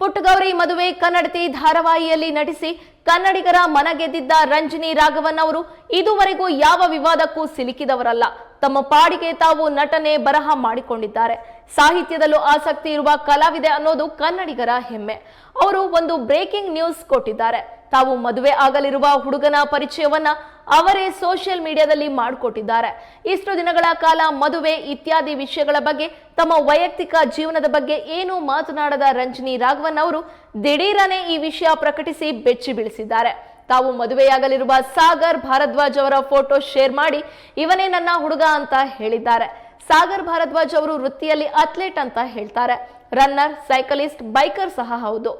ಪುಟ್ಟಗೌರಿ ಮದುವೆ ಕನ್ನಡತಿ ಧಾರಾವಾಹಿಯಲ್ಲಿ ನಟಿಸಿ ಕನ್ನಡಿಗರ ಮನಗೆದ್ದಿದ್ದ ರಂಜಿನಿ ರಾಘವನ್ ಅವರು ಇದುವರೆಗೂ ಯಾವ ವಿವಾದಕ್ಕೂ ಸಿಲುಕಿದವರಲ್ಲ. ತಮ್ಮ ಪಾಡಿಗೆ ತಾವು ನಟನೆ ಬರಹ ಮಾಡಿಕೊಂಡಿದ್ದಾರೆ. ಸಾಹಿತ್ಯದಲ್ಲೂ ಆಸಕ್ತಿ ಇರುವ ಕಲಾವಿದೆ ಅನ್ನೋದು ಕನ್ನಡಿಗರ ಹೆಮ್ಮೆ. ಅವರು ಒಂದು ಬ್ರೇಕಿಂಗ್ ನ್ಯೂಸ್ ಕೊಟ್ಟಿದ್ದಾರೆ. ತಾವು ಮದುವೆ ಆಗಲಿರುವ ಹುಡುಗನ ಪರಿಚಯವನ್ನ ಅವರೇ ಸೋಷಿಯಲ್ ಮೀಡಿಯಾದಲ್ಲಿ ಮಾಡಿಕೊಟ್ಟಿದ್ದಾರೆ. ಇಷ್ಟು ದಿನಗಳ ಕಾಲ ಮದುವೆ ಇತ್ಯಾದಿ ವಿಷಯಗಳ ಬಗ್ಗೆ, ತಮ್ಮ ವೈಯಕ್ತಿಕ ಜೀವನದ ಬಗ್ಗೆ ಏನು ಮಾತನಾಡದ ರಂಜನಿ ರಾಘವನ್ ಅವರು ದಿಢೀರನೆ ಈ ವಿಷಯ ಪ್ರಕಟಿಸಿ ಬೆಚ್ಚಿ ಬೀಳಿಸಿದ್ದಾರೆ. ತಾವು ಮದುವೆಯಾಗಲಿರುವ ಸಾಗರ್ ಭಾರದ್ವಾಜ್ ಅವರ ಫೋಟೋ ಶೇರ್ ಮಾಡಿ, ಇವನೇ ನನ್ನ ಹುಡುಗ ಅಂತ ಹೇಳಿದ್ದಾರೆ. ಸಾಗರ್ ಭಾರದ್ವಾಜ್ ಅವರು ವೃತ್ತಿಯಲ್ಲಿ ಅಥ್ಲೀಟ್ ಅಂತ ಹೇಳ್ತಾರೆ. ರನ್ನರ್ ಸೈಕಲಿಸ್ಟ್ ಬೈಕರ್ ಸಹ ಹೌದು.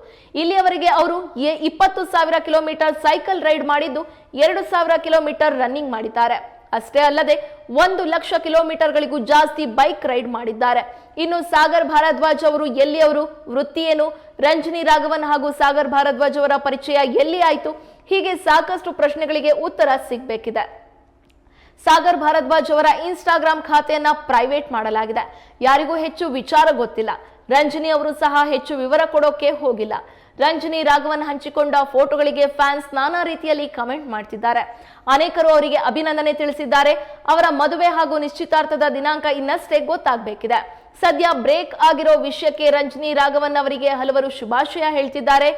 ಇಲ್ಲಿಯವರೆಗೆ ಅವರು ಇಪ್ಪತ್ತು ಸಾವಿರ ಕಿಲೋಮೀಟರ್ ಸೈಕಲ್ ರೈಡ್ ಮಾಡಿದ್ದು, ಎರಡು ಸಾವಿರ ಕಿಲೋಮೀಟರ್ ರನ್ನಿಂಗ್ ಮಾಡಿದ್ದಾರೆ. ಅಷ್ಟೇ ಅಲ್ಲದೆ, ಒಂದು ಲಕ್ಷ ಕಿಲೋಮೀಟರ್ಗಳಿಗೂ ಜಾಸ್ತಿ ಬೈಕ್ ರೈಡ್ ಮಾಡಿದ್ದಾರೆ. ಇನ್ನು ಸಾಗರ್ ಭಾರದ್ವಾಜ್ ಅವರು ಎಲ್ಲಿಯವರು ವೃತ್ತಿ ಏನು ರಂಜನಿ ರಾಘವನ್ ಹಾಗೂ ಸಾಗರ್ ಭಾರದ್ವಾಜ್ ಅವರ ಪರಿಚಯ ಎಲ್ಲಿ ಆಯಿತು? ಹೀಗೆ ಸಾಕಷ್ಟು ಪ್ರಶ್ನೆಗಳಿಗೆ ಉತ್ತರ ಸಿಗಬೇಕಿದೆ. ಸಾಗರ್ ಭಾರದ್ವಾಜ್ ಅವರ ಇನ್ಸ್ಟಾಗ್ರಾಮ್ ಖಾತೆಯನ್ನ ಪ್ರೈವೇಟ್ ಮಾಡಲಾಗಿದೆ. ಯಾರಿಗೂ ಹೆಚ್ಚು ವಿಚಾರ ಗೊತ್ತಿಲ್ಲ. ರಂಜನಿ ಅವರು ಸಹ ಹೆಚ್ಚು ವಿವರ ಕೊಡೋಕೆ ಹೋಗಿಲ್ಲ. ರಂಜನಿ ರಾಘವನ್ ಹಂಚಿಕೊಂಡ ಫೋಟೋಗಳಿಗೆ ಫ್ಯಾನ್ಸ್ ನಾನಾ ರೀತಿಯಲ್ಲಿ ಕಮೆಂಟ್ ಮಾಡ್ತಿದ್ದಾರೆ. ಅನೇಕರು ಅವರಿಗೆ ಅಭಿನಂದನೆ ತಿಳಿಸಿದ್ದಾರೆ. ಅವರ ಮದುವೆ ಹಾಗೂ ನಿಶ್ಚಿತಾರ್ಥದ ದಿನಾಂಕ ಇನ್ನಷ್ಟೇ ಗೊತ್ತಾಗಬೇಕಿದೆ. ಸದ್ಯ ಬ್ರೇಕ್ ಆಗಿರೋ ವಿಷಯಕ್ಕೆ ರಂಜನಿ ರಾಘವನ್ ಅವರಿಗೆ ಹಲವರು ಶುಭಾಶಯ ಹೇಳ್ತಿದ್ದಾರೆ.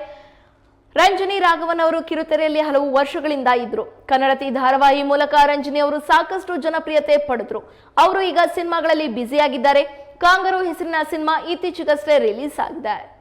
ರಂಜನಿ ರಾಘವನ್ ಅವರು ಕಿರುತೆರೆಯಲ್ಲಿ ಹಲವು ವರ್ಷಗಳಿಂದ ಇದ್ರು. ಕನ್ನಡತಿ ಧಾರಾವಾಹಿ ಮೂಲಕ ರಂಜನಿ ಅವರು ಸಾಕಷ್ಟು ಜನಪ್ರಿಯತೆ ಪಡೆದ್ರು. ಅವರು ಈಗ ಸಿನಿಮಾಗಳಲ್ಲಿ ಬ್ಯುಸಿಯಾಗಿದ್ದಾರೆ. ಕಾಂಗರು ಹೆಸರಿನ ಸಿನಿಮಾ ಇತ್ತೀಚೆಗಷ್ಟೇ ರಿಲೀಸ್ ಆಗಿದೆ.